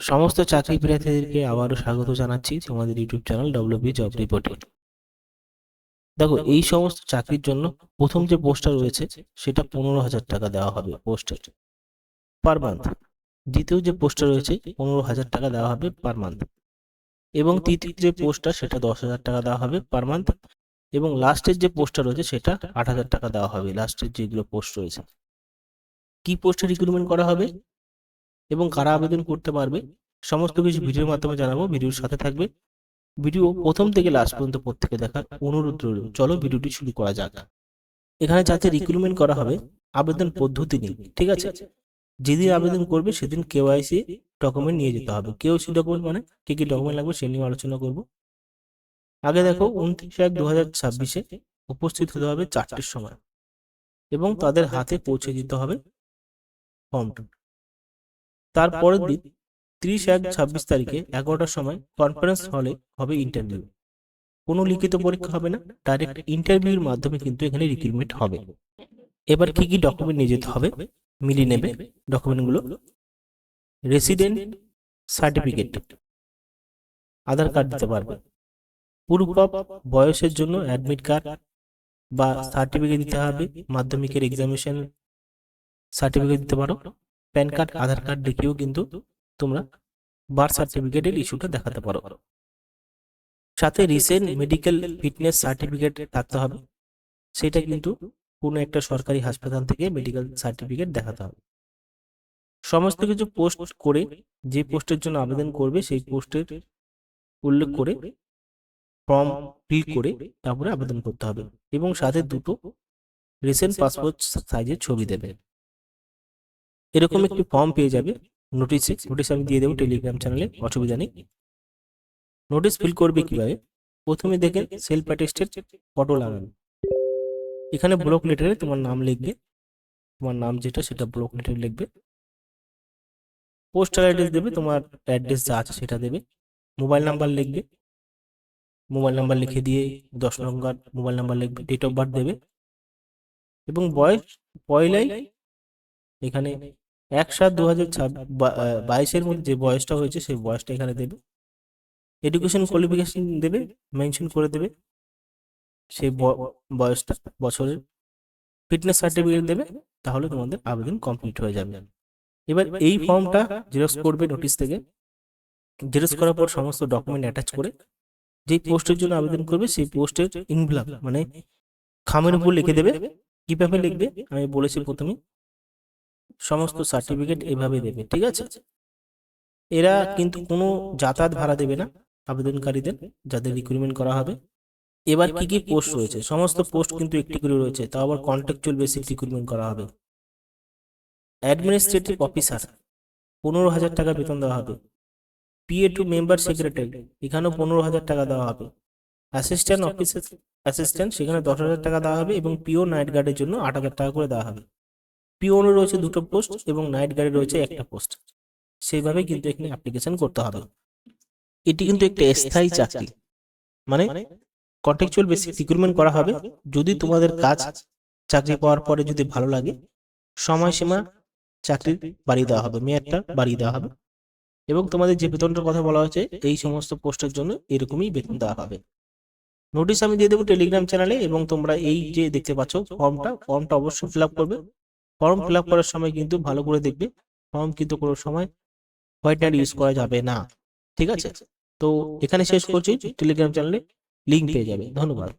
সমস্ত চাকরি প্রার্থীদেরকে আবারও স্বাগত জানাচ্ছি তোমাদের ইউটিউব চ্যানেল ডব্লিউবি জব রিপোর্টে দেখো, এই সমস্ত চাকরির জন্য প্রথম যে পোস্টটা রয়েছে, সেটা পনেরো হাজার টাকা দেওয়া হবে পোস্টের পার মান্থ দ্বিতীয় যে পোস্টটা রয়েছে, পনেরো হাজার টাকা দেওয়া হবে পার মান্থ এবং তৃতীয় যে পোস্টটা, সেটা দশ হাজার টাকা দেওয়া হবে পার মান্থ এবং লাস্টের যে পোস্টটা রয়েছে, সেটা আট হাজার টাকা দেওয়া হবে, লাস্টের যেগুলো পোস্ট রয়েছে। কি পোস্টে রিক্রুটমেন্ট করা হবে? এবং কারা আবেদন করতে পারবে, সমস্ত কিছু ভিডিওর মাধ্যমে জানাব। ভিডিওর সাথে থাকবে। ভিডিও প্রথম থেকে লাস্ট পর্যন্ত প্রত্যেকে দেখার অনুরোধ রইল। চলো ভিডিওটি শুরু করা যাক। এখানে যাতে রিক্রুটমেন্ট করা হবে, আবেদন পদ্ধতি নেই ঠিক আছে? যেদিন আবেদন করবে, সেদিন কেওয়াইসি ডকুমেন্ট নিয়ে যেতে হবে। কেওয়াইসি ডকুমেন্ট মানে কি কি ডকুমেন্ট লাগবে, সে নিয়ে আলোচনা করব। আগে দেখো, উনত্রিশ এক দু হাজার ছাব্বিশে উপস্থিত হতে হবে চারটের সময় এবং তাদের হাতে পৌঁছে দিতে হবে ফর্মটা তারপরের দিন ত্রিশ এক ছাব্বিশ তারিখে এগারোটার সময় কনফারেন্স হলে হবে ইন্টারভিউ কোনো লিখিত পরীক্ষা হবে না ডাইরেক্ট ইন্টারভিউর মাধ্যমে কিন্তু এখানে রিক্রুটমেন্ট হবে। এবার কি কি ডকুমেন্ট নিয়ে যেতে হবে? মিলিয়ে নেবে ডকুমেন্টগুলো রেসিডেন্ট সার্টিফিকেট আধার কার্ড দিতে পারবে। প্রুফ অফ বয়সের জন্য অ্যাডমিট কার্ড বা সার্টিফিকেট দিতে হবে। মাধ্যমিকের এক্সামিনেশন সার্টিফিকেট দিতে পারো। প্যান কার্ড আধার কার্ড দেখিয়েও কিন্তু তোমরা বার্থ সার্টিফিকেটের ইস্যুটা দেখাতে পারো। সাথে রিসেন্ট মেডিকেল ফিটনেস সার্টিফিকেট থাকতে হবে। সেটা কিন্তু কোনো একটা সরকারি হাসপাতাল থেকে মেডিকেল সার্টিফিকেট দেখাতে হবে। সমস্ত কিছু পোস্ট করে যে পোস্টের জন্য আবেদন করবে, সেই পোস্টের উল্লেখ করে ফর্ম ফিল করে তারপরে আবেদন করতে হবে। এবং সাথে দুটো রিসেন্ট পাসপোর্ট সাইজের ছবি দেবে। এরকম একটি ফর্ম পেয়ে যাবে নোটিশে নোটিশ আমি দিয়ে দেবো টেলিগ্রাম চ্যানেলে অসুবিধা নেই। নোটিশ ফিল করবে কীভাবে? প্রথমে দেখেন সেলফ অ্যাটেস্টেড ফটো লাগানো। এখানে ব্লক লেটারে তোমার নাম লিখবে। তোমার নাম যেটা সেটা ব্লক লেটারে লিখবে। পোস্টাল অ্যাড্রেস দেবে তোমার অ্যাড্রেস যা আছে সেটা দেবে। মোবাইল নাম্বার লিখবে। মোবাইল নাম্বার লিখে দিয়ে দশ নম্বর মোবাইল নাম্বার লিখবে ডেট অফ বার্থ দেবে। এবং বয়স পয়লাই এখানে এক সাত দু হাজার বাইশের মধ্যে যে বয়সটা হয়েছে সেই বয়সটা এখানে দেবে। এডুকেশন কোয়ালিফিকেশন দেবে মেনশন করে দেবে সেই বয়সটা, বছরের ফিটনেস সার্টিফিকেট দেবে, তাহলে তোমাদের আবেদন কমপ্লিট হয়ে যাবে। এবার এই ফর্মটা জেরক্স করবে নোটিশ থেকে। জেরক্স করার পর সমস্ত ডকুমেন্ট অ্যাটাচ করে যে পোস্টের জন্য আবেদন করবে সেই পোস্টের ইনভ্লাপ মানে খামের উপর লিখে দেবে। কীভাবে লিখবে? আমি বলেছি প্রথমে সমস্ত সার্টিফিকেট এভাবে দেবে ঠিক আছে? এরা কিন্তু কোনো যাতায়াত ভাড়া দেবে না আবেদনকারীদের যাদের রিক্রুটমেন্ট করা হবে। এবার কি কি পোস্ট রয়েছে? সমস্ত পোস্ট কিন্তু একটি করে রয়েছে তাও আবার কন্ট্রাকচুয়াল বেসিক রিক্রুটমেন্ট করা হবে। অ্যাডমিনিস্ট্রেটিভ অফিসার পনেরো হাজার টাকা বেতন দেওয়া হবে। পিএ টু মেম্বার সেক্রেটারি এখানেও পনেরো হাজার টাকা দেওয়া হবে। অ্যাসিস্ট্যান্ট অফিসার অ্যাসিস্ট্যান্ট সেখানে দশ হাজার টাকা দেওয়া হবে এবং পিও নাইট গার্ডের জন্য আট হাজার টাকা করে দেওয়া হবে। পিওনে রয়েছে দুটো পোস্ট এবং নাইট গার্ডে রয়েছে একটা পোস্ট। সেইভাবে কিন্তু এখানে অ্যাপ্লিকেশন করতে হবে। এটি কিন্তু একটা স্থায়ী চাকরি। মানে কন্ট্রাকচুয়াল বেসিক রিক্রুটমেন্ট করা হবে। যদি তোমাদের কাজ চাকরি পাওয়ার পরে যদি ভালো লাগে, সময়সীমা চাকরি বাড়িয়ে দেওয়া হবে, মেয়াদটা বাড়িয়ে দেওয়া হবে। এবং তোমাদের যে বেতনটার কথা বলা হয়েছে, এই সমস্ত পোস্টের জন্য এরকমই বেতন দেওয়া হবে। নোটিশ আমি দিয়ে দেবো টেলিগ্রাম চ্যানেলে এবং তোমরা এই যে দেখতে পাচ্ছ ফর্মটা ফর্মটা অবশ্যই ফিল আপ করবে। ফর্ম ফিল আপ করার সময় কিন্তু ভালো করে দেখবে। ফর্ম কিন্তু কোনো সময় হোয়াইটনার ইউজ করা যাবে না। ঠিক আছে? তো এখানে শেষ করছি। টেলিগ্রাম চ্যানেলে লিঙ্ক পেয়ে যাবে। ধন্যবাদ।